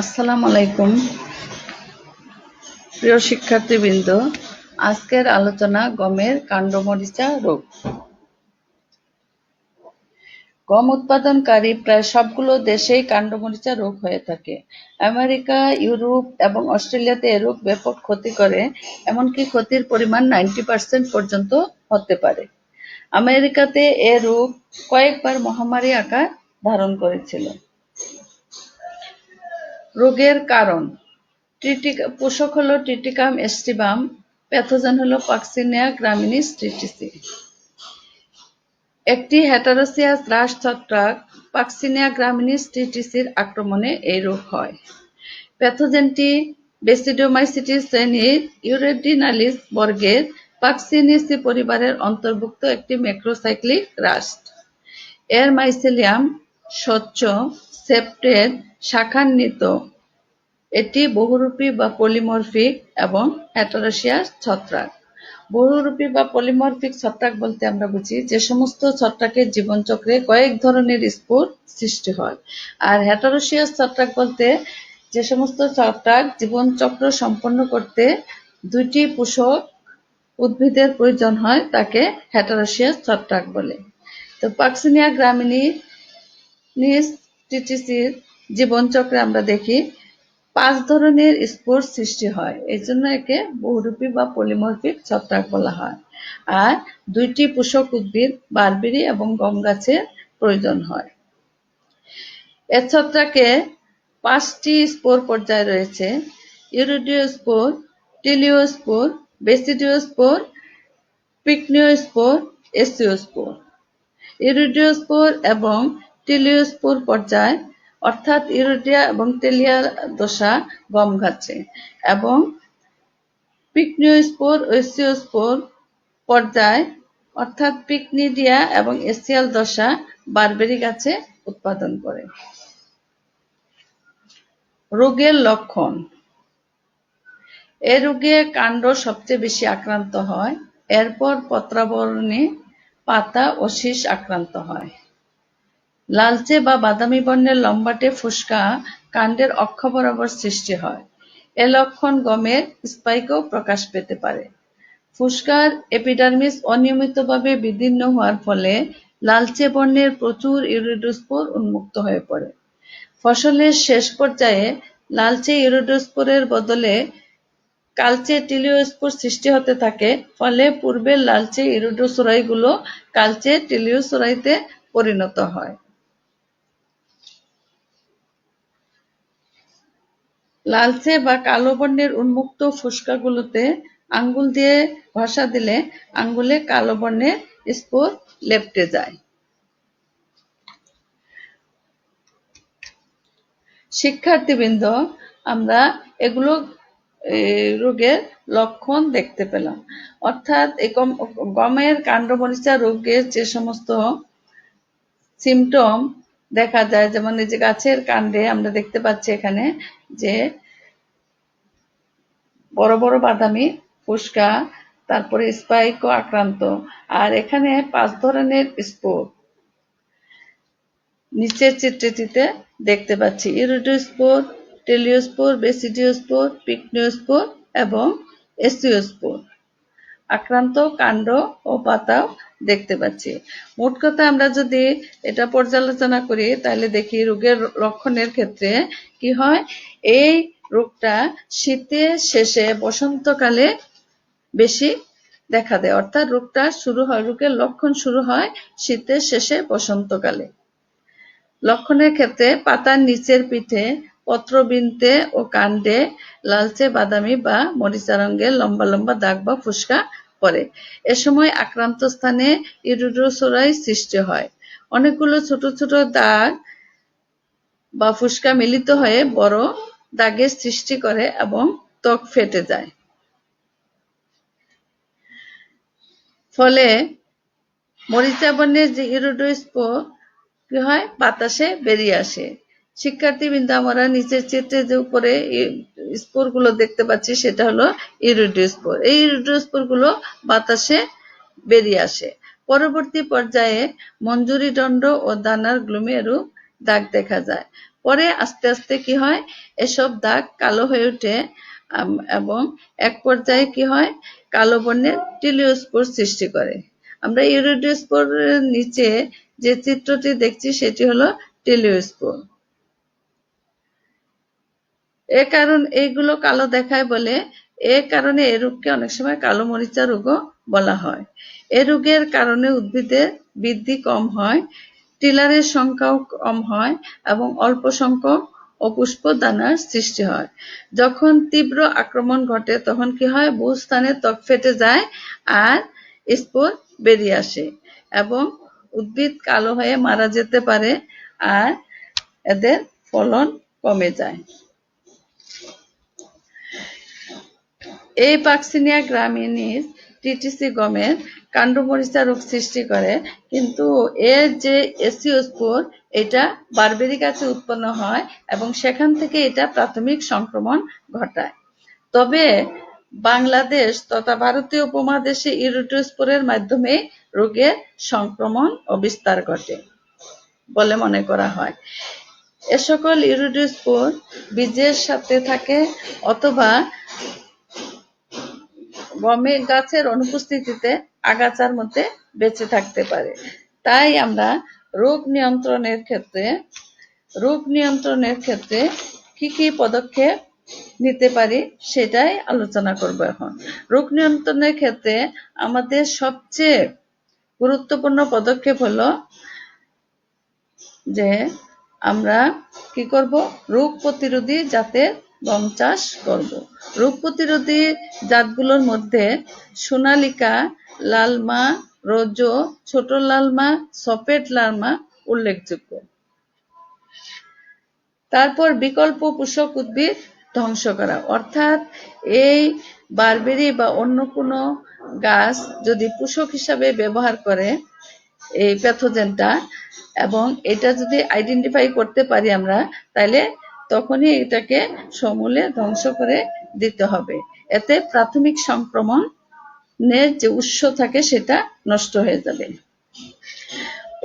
আসসালামু আলাইকুম। প্রিয় শিক্ষার্থীবৃন্দ, আজকের আলোচনা গমের কাণ্ডমরিচা রোগ। গম উৎপাদনকারী প্রায় সবগুলো দেশেই কাণ্ডমরিচা রোগ হয়ে থাকে। আমেরিকা, ইউরোপ এবং অস্ট্রেলিয়াতে এ রোগ ব্যাপক ক্ষতি করে, এমনকি ক্ষতির পরিমাণ নাইনটি পার্সেন্ট পর্যন্ত হতে পারে। আমেরিকাতে এ রোগ কয়েকবার মহামারী আকার ধারণ করেছিল। রোগের কারণ। পোষক হলো ট্রিটিকাম এস্টিবাম, প্যাথোজেন হলো পাক্সিনিয়া গ্রামিনিস ট্রিটিসি একটি হেটারোসিয়াস রাস ছত্রাক পাক্সিনিয়া গ্রামিনিস ট্রিটিসির আক্রমণে এই রোগ হয়। প্যাথোজেনটি বেসিডোমাইসিটিস শ্রেণির ইউরেডিনালিস বর্গের পাক্সিনিসি পরিবারের অন্তর্ভুক্ত একটি ম্যাক্রোসাইক্লিক রাস্ট এর মাইসেলিয়াম স্বচ্ছ সেপ্টেড শাখান্বিত। এটি বহুরূপী বা পলিমরফিক এবং হেটারোসিয়াস ছত্রাক। বহুরূপী বা পলিমরফিক ছত্রাক বলতে আমরা বুঝি যে সমস্ত ছত্রাকের জীবনচক্রে কয়েক ধরনের স্পোর সৃষ্টি হয়। আর হেটারোসিয়াস ছত্রাক বলতে যে সমস্ত ছত্রাক জীবনচক্র সম্পন্ন করতে দুইটি পোষক উদ্ভিদের প্রয়োজন হয়, তাকে হেটারোসিয়াস ছত্রাক বলে। তো পাক্সিনিয়া গ্রামিনী নিস টিটিসির জীবনচক্রে আমরা দেখি পাঁচ ধরনের স্পোর সৃষ্টি হয়। এই জন্য একে বহুরূপী বা পলিমরফিক ছত্রাক বলা হয়। আর দুইটি পোষক উদ্ভিদ, বারবেরি এবং গম গাছের প্রয়োজন হয়। এ ছত্রাকে পাঁচটি স্পোর পর্যায় রয়েছে। ইউরোডিওস্পোর টিলিওস্পোর বেসিডিওস্পোর পিকনিওস্পোর এসিওস্পোর ইউরোডিওস্পোর এবং টিলিওস্পোর পর্যায়, অর্থাৎ ইউরোডিয়া এবং টেলিয়া দশা গম গাছে এবং পিকনিওস্পোর এসিওস্পোর পর্যায়, অর্থাৎ পিকনিডিয়া এবং এসিয়াল দশা বারবেরি গাছে উৎপাদন করে। রোগের লক্ষণ। এ রোগে কাণ্ড সবচেয়ে বেশি আক্রান্ত হয়। এরপর পত্রাবরণে পাতা ও শীষ আক্রান্ত হয়। লালচে বা বাদামি বর্ণের লম্বাটে ফুসকা কাণ্ডের অক্ষ বরাবর সৃষ্টি হয়। এ লক্ষণ গমের স্পাইকও প্রকাশ পেতে পারে। ফুসকার এপিডার্মিস অনিয়মিতভাবে বিদীর্ণ হওয়ার ফলে লালচে বর্ণের প্রচুর ইউরিডোস্পোর উন্মুক্ত হয়ে পড়ে। ফসলের শেষ পর্যায়ে লালচে ইউরিডোস্পোরের বদলে কালচে টিলিওস্পোর সৃষ্টি হতে থাকে, ফলে পূর্বের লালচে ইরোডোসোরাইগুলো কালচে টিলিওসোরাইতে পরিণত হয়। লালচে বা কালো বর্ণের উন্মুক্ত ফুসকাগুলোতে আঙ্গুল দিয়ে ঘষা দিলে আঙ্গুলে কালো বর্ণের স্পোর লেপটে যায়। শিক্ষার্থীবৃন্দ, আমরা এগুলো রোগের লক্ষণ দেখতে পেলাম। অর্থাৎ গমের কাণ্ডমরিচা রোগের যে সমস্ত সিমটম দেখা যায়, যেমন এই যে গাছের কাণ্ডে আমরা দেখতে পাচ্ছি এখানে যে বড় বড় বাদামি, ফুসকা, তারপরে স্পাইকও আক্রান্ত। আর এখানে পাঁচ ধরনের স্পোর নিচের চিত্রটিতে দেখতে পাচ্ছি ইরোডোস্পোর টেলিওস্পোর, বেসিডিওস্পোর, পিকনিওস্পোর এবং এসিওস্পোর। আক্রান্ত কাণ্ড ও পাতাও দেখতে পাচ্ছি। মোট কথা আমরা যদি এটা পর্যালোচনা করি, তাহলে দেখি রোগের লক্ষণের ক্ষেত্রে কি হয়? এই রোগটা শীতের শেষে বসন্তকালে বেশি দেখা দেয়। অর্থাৎ রোগটা শুরু হয়, রোগের লক্ষণ শুরু হয় শীতের শেষে বসন্তকালে। লক্ষণের ক্ষেত্রে পাতার নিচের পিঠে পত্রবিন্দে ও কাণ্ডে লালচে বাদামি বা মরিচা রঙের লম্বা লম্বা দাগ বা ফুসকা পড়ে। এ সময় আক্রান্ত স্থানে ইরুডোসোরাই সৃষ্টি হয়। অনেকগুলো ছোট ছোট দাগ বা ফুসকা মিলিত হয়ে বড় দাগের সৃষ্টি করে এবং ত্বক ফেটে যায়। ফলে মরিচা বর্ণের যে ইরোডোস্পোর কি হয়, বাতাসে বেরিয়ে আসে। শিক্ষার্থীবৃন্দ, আমরা নিচের চিত্রে যে উপরে স্পোরগুলো দেখতে পাচ্ছি, সেটা হলো ইরোডোস্পোর এই ইরোডোস্পোরগুলো বাতাসে বেরিয়ে আসে। পরবর্তী পর্যায়ে মঞ্জুরি দণ্ড ও দানার গ্লুমেরূপ দাগ দেখা যায়। পরে আস্তে আস্তে কি হয়, এসব দাগ কালো হয়ে ওঠে এবং এক পর্যায়ে কি হয়, কালো বর্ণের টিলিওস্পোর সৃষ্টি করে। আমরা ইউরিডিওস্পোরের নিচে যে চিত্রটি দেখছি, সেটি হলো টেলিওস্পোর এ কারণ এইগুলো কালো দেখায় বলে, এ কারণে এ রোগকে অনেক সময় কালো মরিচা রোগও বলা হয়। এ রোগের কারণে উদ্ভিদের বৃদ্ধি কম হয়, টিলারের সংখ্যাও কম হয় এবং অল্প সংখ্যক অপুষ্প দানার সৃষ্টি হয়। যখন তীব্র আক্রমণ ঘটে, তখন কি হয়? বহু স্থানে ত্বক ফেটে যায় আর স্পোর বেরিয়ে আসে এবং উদ্ভিদ কালো হয়ে মারা যেতে পারে আর এদের ফলন কমে যায়। এই পাকসিনিয়া গ্রামিনিস টিটিসি গমের কাণ্ডমরিচা রোগ সৃষ্টি করে, কিন্তু এর যে এসিওস্পোর এটা বারবেরি গাছে উৎপন্ন হয় এবং সেখান থেকে এটা প্রাথমিক সংক্রমণ ঘটায়। তবে বাংলাদেশ তথা ভারতীয় উপমহাদেশে ইউরোটোস্পোরের মাধ্যমে রোগের সংক্রমণ ও বিস্তার ঘটে বলে মনে করা হয়। এ সকল ইউরোটোস্পোর বীজের সাথে থাকে অথবা গমে গাছের অনুপস্থিতিতে আগাছার মধ্যে বেঁচে থাকতে পারে। তাই আমরা রোগ নিয়ন্ত্রণের ক্ষেত্রে, রোগ নিয়ন্ত্রণের ক্ষেত্রে কি কি পদক্ষেপ নিতে পারি সেটাই আলোচনা করব এখন। রোগ নিয়ন্ত্রণের ক্ষেত্রে আমাদের সবচেয়ে গুরুত্বপূর্ণ পদক্ষেপ হলো যে আমরা কি করব? রোগ প্রতিরোধী জাতের গম চাষ করব। রোগ প্রতিরোধী জাতগুলোর মধ্যে সোনালিকা, লালমা, রোজো, ছোট লালমা, সফেট লালমা উল্লেখযোগ্য। তারপর বিকল্প পোষক উদ্ভিদ ধ্বংস করা। অর্থাৎ এই বারবেরি বা অন্য কোনো গাছ যদি পোষক হিসাবে ব্যবহার করে এই প্যাথোজেনটা এবং এটা যদি আইডেন্টিফাই করতে পারি আমরা তাহলে তখনই এটাকে সমূলে ধ্বংস করে দিতে হবে। এতে প্রাথমিক সংক্রমণের যে উৎস থাকে সেটা নষ্ট হয়ে যাবে।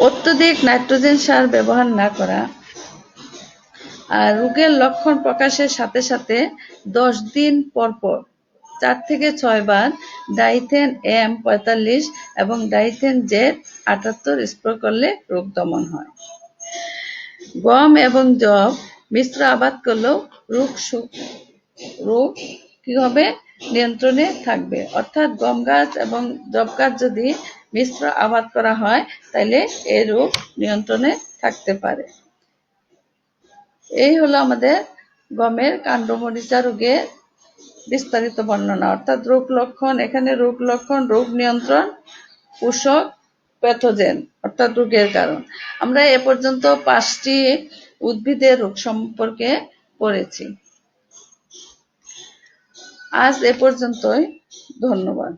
অত্যধিক নাইট্রোজেন সার ব্যবহার না করা আর রোগের লক্ষণ প্রকাশের সাথে সাথে দশ দিন পর পর চার থেকে ছয় বার ডাইথেন এম পঁয়তাল্লিশ এবং ডাইথেন জেড আটাত্তর স্প্রে করলে রোগ দমন হয়। গম এবং জব মিশ্র আবাদ করলেও রোগ রোগ কি হবে? নিয়ন্ত্রণে থাকবে। অর্থাৎ গম গাছ এবং জব গাছ যদি মিশ্র আবাদ করা হয় তাহলে এই রোগ নিয়ন্ত্রণে থাকতে পারে। এই হলো আমাদের গমের কাণ্ডমরিচা রোগের বিস্তারিত বর্ণনা। অর্থাৎ রোগ লক্ষণ, এখানে রোগ লক্ষণ, রোগ নিয়ন্ত্রণ, পোষক প্যাথোজেন, অর্থাৎ রোগের কারণ। আমরা এ পর্যন্ত পাঁচটি উদ্ভিদের রোগ সম্পর্কে পড়েছি। আজ এ পর্যন্তই। ধন্যবাদ।